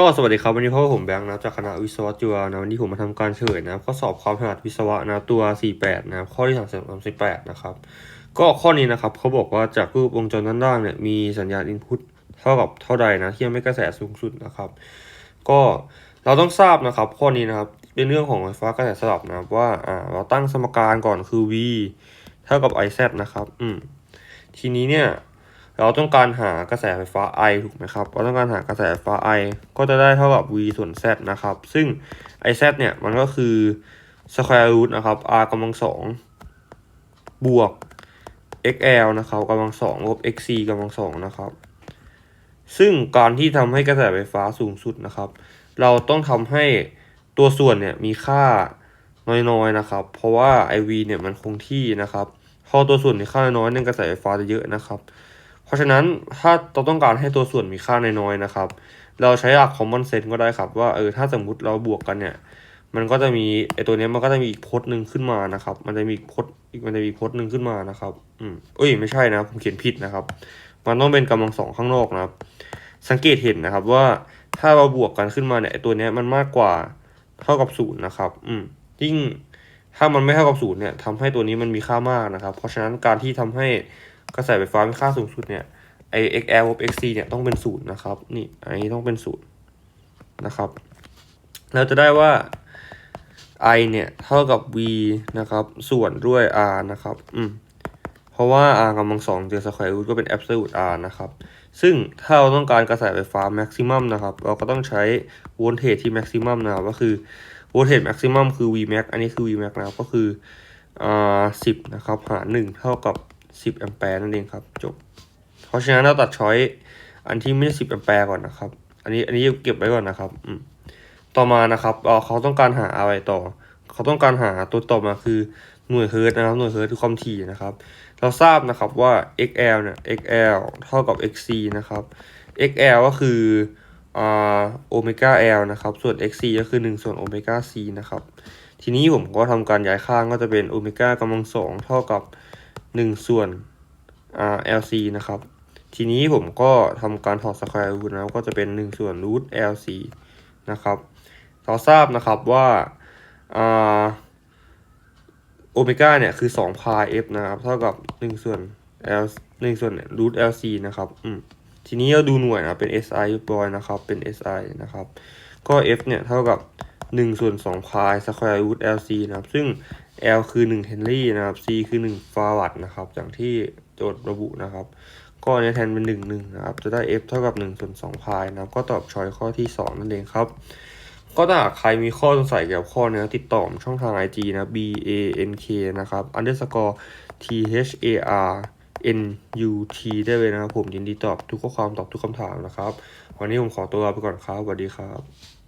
ก็สวัสดีครับวันนี้พ่อผมแบงค์นะจากคณะวิศวะจุฬานะวันนี้ผมมาทำการเฉลยนะครับข้อสอบความถนัดวิศวะนะตัว 48 นะครับข้อที่38นะครับก็ข้อนี้นะครับเขาบอกว่าจากรูปวงจรด้านล่างเนี่ยมีสัญญาณ input เท่ากับเท่าใดนะที่ยังไม่กระแสสูงสุดนะครับ ก็เราต้องทราบนะครับ ข้อนี้นะครับเป็นเรื่องของไฟฟ้ากระแสสลับนะครับว่าอ่าเราตั้งสมการก่อนคือ v เท่ากับ i z นะครับอืมทีนี้เนี่ย เราต้องการหากระแสไฟฟ้า I ถูกไหมครับ เราต้องการหากระแสไฟฟ้า I ก็จะได้เท่ากับ V ส่วน Z นะครับ ซึ่ง I Z เนี่ยมันก็คือ square root นะครับ R กำลังสองบวก XL นะครับกำลังสองลบ XC กำลังสองนะครับ ซึ่งการที่ทำให้กระแสไฟฟ้าสูงสุดนะครับ เราต้องทำให้ตัวส่วนเนี่ยมีค่าน้อยๆนะครับ เพราะว่า IV เนี่ยมันคงที่นะครับ พอตัวส่วนมีค่าน้อยเนี่ยกระแสไฟฟ้าจะเยอะนะครับ เพราะฉะนั้นถ้าเราต้องการให้ตัวส่วนมีค่าน้อยๆนะครับ เราใช้หลัก common sense ก็ได้ครับว่าเออถ้าสมมุติเราบวกกันเนี่ย มันก็จะมีไอตัวนี้มันก็จะมีอีกพจน์หนึ่งขึ้นมานะครับ มันจะมีอีกพจน์อีกมันจะมีพจน์หนึ่งขึ้นมานะครับอืมเอ้ยไม่ใช่นะผมเขียนผิดนะครับ มันต้องเป็นกำลังสองข้างนอกนะครับ สังเกตเห็นนะครับว่าถ้าเราบวกกันขึ้นมาเนี่ยไอตัวนี้มันมากกว่าเท่ากับศูนย์นะครับ อืมยิ่งถ้ามันไม่เท่ากับศูนย์เนี่ยทำให้ตัวนี้มันมีค่ามากนะครับ เพราะฉะนั้นการที่ทำให้ กระแสไฟฟ้ามีค่าสูงสุดเนี่ยไอ xl ลบ xc เนี่ยต้องเป็นศูนย์นะครับนี่อันนี้ต้องเป็นศูนย์นะครับ เราจะได้ว่า i เนี่ยเท่ากับ v นะครับ ส่วนด้วย r นะครับอืมเพราะว่า r กำลังสองเจอ square root ก็เป็น absolute r นะครับ ซึ่งถ้าเราต้องการกระแสไฟฟ้า maximum นะครับ เราก็ต้องใช้ voltage ที่ maximum นะครับก็คือ voltage maximum คือ v max อันนี้คือ v max นะครับก็คืออ่า10นะครับ หาร1เท่ากับ 10แอมแปร์นั่นเองครับจบ เพราะฉะนั้นเราตัดช้อยอันที่ไม่ใช่10แอมแปร์ก่อนนะครับ อันนี้อันนี้เก็บไว้ก่อนนะครับต่อมานะครับเเขาต้องการหาอะไรต่อ เขาต้องการหาตัวต่อมาคือหน่วยเฮิร์ตนะครับหน่วยเฮิร์ตคือความถี่นะครับ เราทราบนะครับว่า xl เนี่ย xl เท่ากับ xc นะครับ xl ก็คืออโอเมก้า l นะครับ ส่วน xc ก็คือ 1 ส่วนโอเมก้า c นะครับ ทีนี้ผมก็ทำการย้ายข้างก็จะเป็นโอเมก้ากำลังสองเท่ากับ 1 ส่วนอ่า lc นะครับ ทีนี้ผมก็ทำการถอดสแควร์รูทนะก็จะเป็น 1 ส่วนรูท lc นะครับเราทราบนะครับว่าโอเมก้าเนี่ยคือ2พาย f นะครับ เท่ากับ 1 ส่วน l 1ส่วนรูท lc นะครับอืมทีนี้เราดูหน่วยนะเป็น SI บอยนะครับ เป็น SI นะครับ ก็ F เนี่ย เท่ากับ 1 ส่วน2พายสแควร์รูท LC นะครับ ซึ่ง L คือ1เฮนรี่นะครับ C คือ1ฟาวัตนะครับอย่างที่โจทย์ระบุนะครับก็อันนี้แทนเป็น 1 1นะครับ จะได้ F เท่ากับ1ส่วน2พายนะครับ ก็ตอบช้อยข้อที่ 2 นั่นเองครับ ก็ถ้าใครมีข้อสงสัยเกี่ยวกับข้อเนี้ติดต่อมช่องทาง IG นะ B A N K นะครับ underscore T H A R N U T ได้เลยนะครับ ผมยินดีตอบทุกข้อความตอบทุกคำถามนะครับ วันนี้ผมขอตัวลาไปก่อนครับสวัสดีครับ